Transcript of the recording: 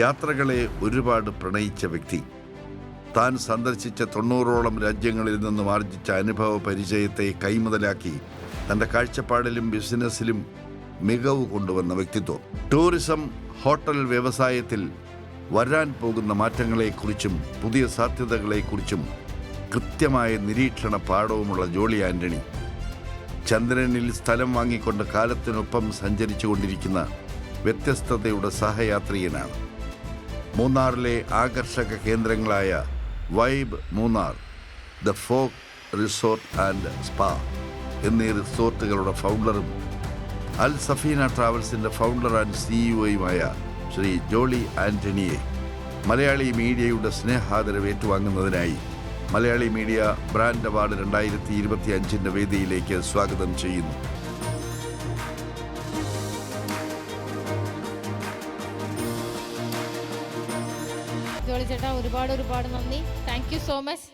യാത്രകളെ ഒരുപാട് പ്രണയിച്ച വ്യക്തി. താൻ സന്ദർശിച്ച തൊണ്ണൂറോളം രാജ്യങ്ങളിൽ നിന്നും ആർജിച്ച അനുഭവ പരിചയത്തെ കൈമുതലാക്കി തന്റെ കാഴ്ചപ്പാടിലും ബിസിനസ്സിലും മികവ് കൊണ്ടുവന്ന വ്യക്തിത്വം. ടൂറിസം ഹോട്ടൽ വ്യവസായത്തിൽ വരാൻ പോകുന്ന മാറ്റങ്ങളെക്കുറിച്ചും പുതിയ സാധ്യതകളെക്കുറിച്ചും കൃത്യമായ നിരീക്ഷണ പാഠവുമുള്ള ജോളി ആന്റണി. ചന്ദ്രനിൽ സ്ഥലം വാങ്ങിക്കൊണ്ട് കാലത്തിനൊപ്പം സഞ്ചരിച്ചു കൊണ്ടിരിക്കുന്ന വ്യത്യസ്തതയുടെ സഹയാത്രികനാണ്. മൂന്നാറിലെ ആകർഷക കേന്ദ്രങ്ങളായ vibe Munnar the folk resort and spa എന്നീ റിസോർട്ടുകളുടെ ഫൗണ്ടറും അൽ സഫീന ട്രാവൽസിന്റെ ഫൗണ്ടർ ആൻഡ് സിഇഒയുമായ ശ്രീ ജോളി ആന്റണിയെ മലയാളി മീഡിയയുടെ സ്നേഹാദരവ് ഏറ്റുവാങ്ങുന്നതിനായി മലയാളി മീഡിയ ബ്രാൻഡ് അവാർഡ് രണ്ടായിരത്തി ഇരുപത്തി അഞ്ചിന്റെ വേദിയിലേക്ക് സ്വാഗതം ചെയ്യുന്നു. ജോളി ചേട്ടാ ഒരുപാട് ഒരുപാട് നന്ദി. Thank so much